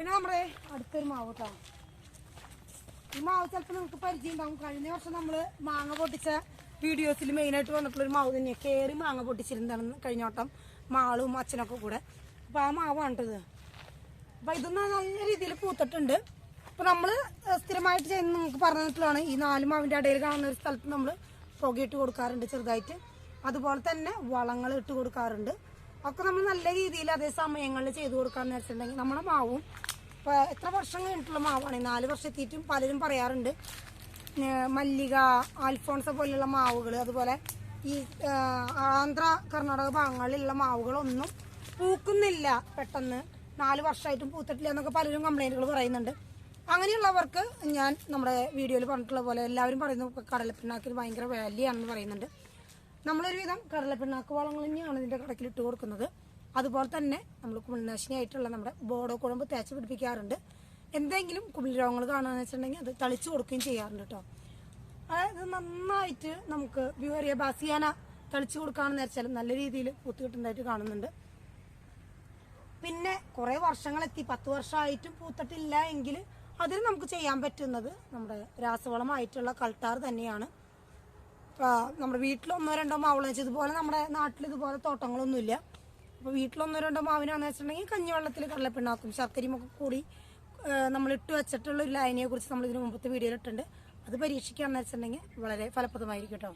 പിന്നെ നമ്മുടെ അടുത്തൊരു മാവ് കേട്ടോ ഈ മാവ് ചിലപ്പോൾ നിങ്ങൾക്ക് പരിചയം ഉണ്ടാവും. കഴിഞ്ഞ വർഷം നമ്മൾ മാങ്ങ പൊട്ടിച്ച വീഡിയോസിൽ മെയിൻ ആയിട്ട് വന്നിട്ടുള്ള ഒരു മാവ് തന്നെയാണ് കയറി മാങ്ങ പൊട്ടിച്ചിരുന്നതാണ് കഴിഞ്ഞ വട്ടം മാളും അച്ഛനൊക്കെ കൂടെ. അപ്പോൾ ആ മാവ് കേട്ടത് അപ്പോൾ ഇതൊന്നും നല്ല രീതിയിൽ പൂത്തിട്ടുണ്ട്. അപ്പോൾ നമ്മൾ സ്ഥിരമായിട്ട് ചെയ്യുന്ന നിങ്ങൾക്ക് പറഞ്ഞിട്ടുള്ളതാണ് ഈ നാല് മാവിന്റെ ഇടയിൽ കാണുന്ന ഒരു സ്ഥലത്ത് നമ്മൾ പുകയിട്ട് കൊടുക്കാറുണ്ട് ചെറുതായിട്ട്. അതുപോലെ തന്നെ വളങ്ങൾ ഇട്ട് കൊടുക്കാറുണ്ട്. ഒക്കെ നമ്മൾ നല്ല രീതിയിൽ അതേ സമയങ്ങളിൽ ചെയ്തു കൊടുക്കാന്ന് വെച്ചിട്ടുണ്ടെങ്കിൽ നമ്മുടെ മാവും എത്ര വർഷം കഴിഞ്ഞിട്ടുള്ള മാവാണ്? നാല് വർഷം എത്തിയിട്ടും പലരും പറയാറുണ്ട്. മല്ലിക ആൽഫോൺസ പോലെയുള്ള മാവുകൾ അതുപോലെ ഈ ആന്ധ്ര കർണാടക ഭാഗങ്ങളിലുള്ള മാവുകളൊന്നും പൂക്കുന്നില്ല പെട്ടെന്ന്. നാല് വർഷമായിട്ടും പൂത്തിട്ടില്ല എന്നൊക്കെ പലരും കംപ്ലൈന്റുകൾ പറയുന്നുണ്ട്. അങ്ങനെയുള്ളവർക്ക് ഞാൻ നമ്മുടെ വീഡിയോയിൽ പറഞ്ഞിട്ടുള്ള പോലെ എല്ലാവരും പറയുന്നു കടലപ്പിണ്ണാക്കിന് ഭയങ്കര വാല്യൂ ആണെന്ന് പറയുന്നുണ്ട്. നമ്മളൊരുവിധം കടലപ്പിണ്ണാക്ക് വളങ്ങൾ തന്നെയാണ് ഇതിന്റെ കടക്കിൽ ഇട്ട് കൊടുക്കുന്നത്. അതുപോലെ തന്നെ നമ്മൾ കുമിളിനാശിനിയായിട്ടുള്ള നമ്മുടെ ബോഡോ കുഴമ്പ് തേച്ച് പിടിപ്പിക്കാറുണ്ട്. എന്തെങ്കിലും കുമിളി രോഗങ്ങൾ കാണുകയെന്ന് വെച്ചിട്ടുണ്ടെങ്കിൽ അത് തളിച്ചു കൊടുക്കുകയും ചെയ്യാറുണ്ട് കേട്ടോ. അതായത് നന്നായിട്ട് നമുക്ക് വ്യൂഹറിയ ബാസിയാന തളിച്ചു കൊടുക്കുകയാണെന്ന് വെച്ചാൽ നല്ല രീതിയിൽ പൂത്ത് കാണുന്നുണ്ട്. പിന്നെ കുറെ വർഷങ്ങളെത്തി പത്ത് വർഷമായിട്ടും പൂത്തിട്ടില്ല എങ്കിൽ അതിന് നമുക്ക് ചെയ്യാൻ പറ്റുന്നത് നമ്മുടെ രാസവളമായിട്ടുള്ള കൾട്ടാർ തന്നെയാണ്. നമ്മുടെ വീട്ടിൽ ഒന്നോ രണ്ടോ മാവളം ഇതുപോലെ നമ്മുടെ നാട്ടിൽ ഇതുപോലെ തോട്ടങ്ങളൊന്നുമില്ല. അപ്പോൾ വീട്ടിലൊന്നോ രണ്ടോ മാവിനാന്ന് വെച്ചിട്ടുണ്ടെങ്കിൽ കഞ്ഞിവെള്ളത്തിൽ കടലപ്പിണ്ണാക്കും ശർക്കരയും ഒക്കെ കൂടി നമ്മൾ ഇട്ട് വെച്ചിട്ടുള്ള ഒരു ലൈനിയെ കുറിച്ച് നമ്മൾ ഇതിന് മുമ്പത്തെ വീഡിയോയിൽ ഇട്ടുണ്ട് അത് പരീക്ഷിക്കാന്ന് വെച്ചിട്ടുണ്ടെങ്കിൽ വളരെ ഫലപ്രദമായിരിക്കും കേട്ടോ.